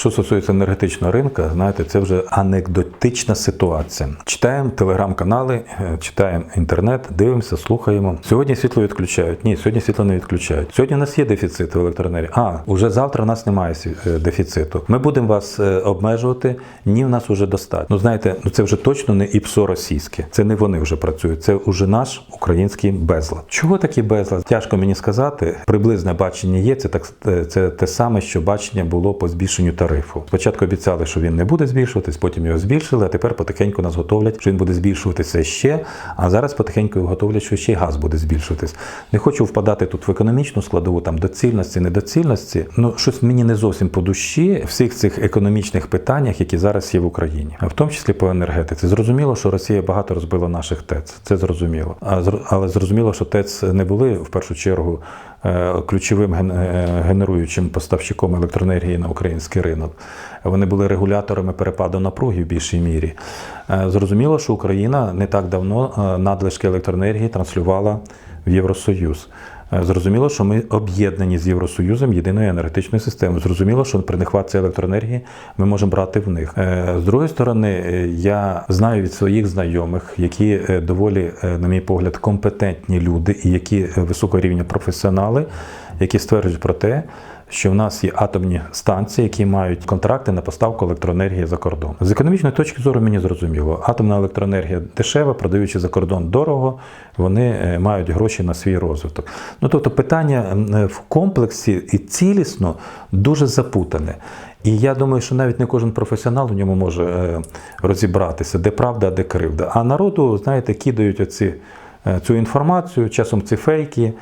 Що стосується енергетичного ринка, знаєте, це вже анекдотична ситуація. Читаємо телеграм-канали, е, читаємо інтернет, дивимося, слухаємо. Сьогодні світло відключають. Ні, сьогодні світло не відключають. Сьогодні у нас є дефіцит в електроенергії. А уже завтра у нас немає е, дефіциту. Ми будемо вас е, обмежувати. Ні, в нас вже достатньо. Ну знаєте, ну це вже точно не ІПСО російське. Це не вони вже працюють. Це вже наш український безлад. Чого такий безлад? Тяжко мені сказати. Приблизне бачення є. Це так це те саме, що бачення було по збільшенню тарифу. Спочатку обіцяли, що він не буде збільшуватись, потім його збільшили, а тепер потихеньку нас готовлять, що він буде збільшуватися ще. А зараз потихеньку готовлять, що ще й газ буде збільшуватись. Не хочу впадати тут в економічну складову, там доцільності, недоцільності. Ну щось мені не зовсім по душі всіх цих економічних питаннях, які зараз є в Україні, а в тому числі по енергетиці. Зрозуміло, що Росія багато розбила наших ТЕЦ. Це зрозуміло. А але зрозуміло, що ТЕЦ не були в першу чергу ключовим ген- е, генеруючим поставщиком електроенергії на український ринок. Вони були регуляторами перепаду напруги в більшій мірі. Е, Зрозуміло, що Україна не так давно е, надлишки електроенергії транслювала в Євросоюз. Е, Зрозуміло, що ми об'єднані з Євросоюзом єдиною енергетичною системою. Зрозуміло, що при нехватці електроенергії ми можемо брати в них. Е, З другої сторони, е, я знаю від своїх знайомих, які доволі, на мій погляд, компетентні люди і які високого рівня професіонали, які стверджують про те, що в нас є атомні станції, які мають контракти на поставку електроенергії за кордон. З економічної точки зору мені зрозуміло, атомна електроенергія дешева, продаючи за кордон дорого, вони е, мають гроші на свій розвиток. Ну тобто питання е, в комплексі і цілісно дуже запутане. І я думаю, що навіть не кожен професіонал в ньому може е, розібратися, де правда, а де кривда. А народу, знаєте, кидають оці, цю інформацію, часом ці фейки.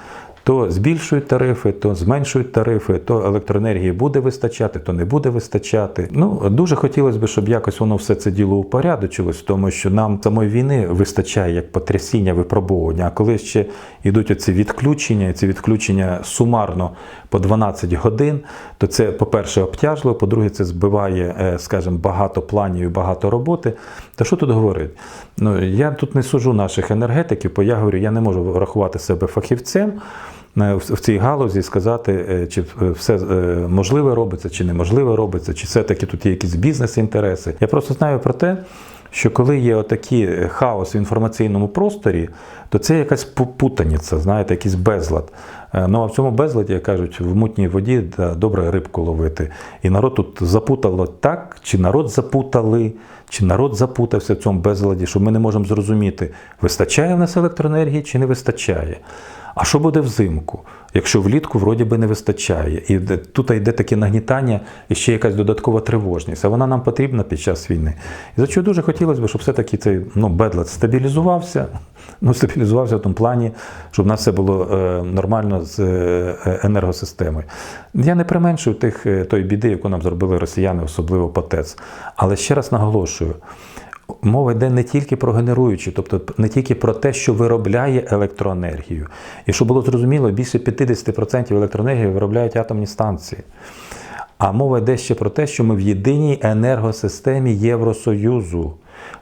То збільшують тарифи, то зменшують тарифи, то електроенергії буде вистачати, то не буде вистачати. Ну дуже хотілося б, щоб якось воно все це діло упорядочилось, тому що нам самої війни вистачає як потрясіння, випробовування. А коли ще йдуть оці відключення, і ці відключення сумарно по 12 годин, то це, по-перше, обтяжливо, по-друге, це збиває, е, скажімо, багато планів і багато роботи. Та що тут говорити? Ну я тут не сужу наших енергетиків, бо я говорю, я не можу рахувати себе фахівцем в цій галузі сказати, е, чи е, все е, можливе робиться, чи неможливе робиться, чи все-таки тут є якісь бізнес-інтереси. Я просто знаю про те, що коли є отакий е, хаос в інформаційному просторі, то це якась путаниця, знаєте, якийсь безлад. Ну а в цьому безладі, як кажуть, в мутній воді добре рибку ловити. І народ тут запутало так, чи народ запутали, чи народ запутався в цьому безладі, що ми не можемо зрозуміти, вистачає в нас електроенергії чи не вистачає. А що буде взимку, якщо влітку вроді би не вистачає? І тут йде таке нагнітання і ще якась додаткова тривожність. А вона нам потрібна під час війни. І за що дуже хотілося б, щоб все-таки цей ну, бедлад стабілізувався. Ну, стабілізувався в тому плані, щоб в нас все було е, нормально з е, енергосистемою. Я не применшую тих, е, той біди, яку нам зробили росіяни, особливо по ТЕЦ. Але ще раз наголошую. Мова йде не тільки про генеруючі, тобто не тільки про те, що виробляє електроенергію. І щоб було зрозуміло, більше 50% електроенергії виробляють атомні станції. А мова йде ще про те, що ми в єдиній енергосистемі Євросоюзу.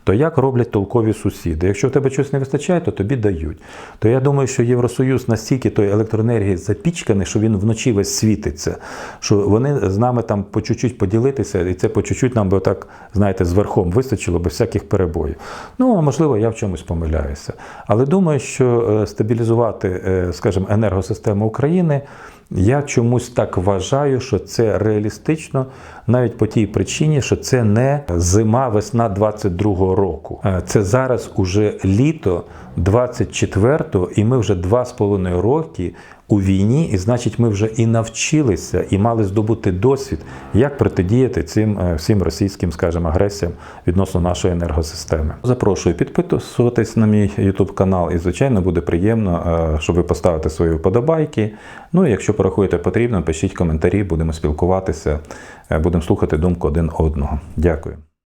То як роблять толкові сусіди? Якщо в тебе щось не вистачає, то тобі дають. То я думаю, що Євросоюз настільки тої електроенергії запічканий, що він вночі весь світиться, що вони з нами там по чуть-чуть поділитися, і це по чуть-чуть нам би отак, знаєте, з верхом вистачило без всяких перебоїв. Ну, а можливо, я в чомусь помиляюся. Але думаю, що е, стабілізувати, е, скажімо, енергосистему України. Я чомусь так вважаю, що це реалістично навіть по тій причині, що це не зима, весна 22-го року. Е, Це зараз уже літо 24-го, і ми вже два з половиною роки у війні, і значить, ми вже і навчилися, і мали здобути досвід, як протидіяти цим е, всім російським, скажімо, агресіям відносно нашої енергосистеми. Запрошую підписуватись на мій YouTube канал, і звичайно буде приємно, е, щоб ви поставите свої вподобайки. Ну і якщо порахуєте потрібно, пишіть коментарі, будемо спілкуватися, е, будемо слухати думку один одного. Дякую.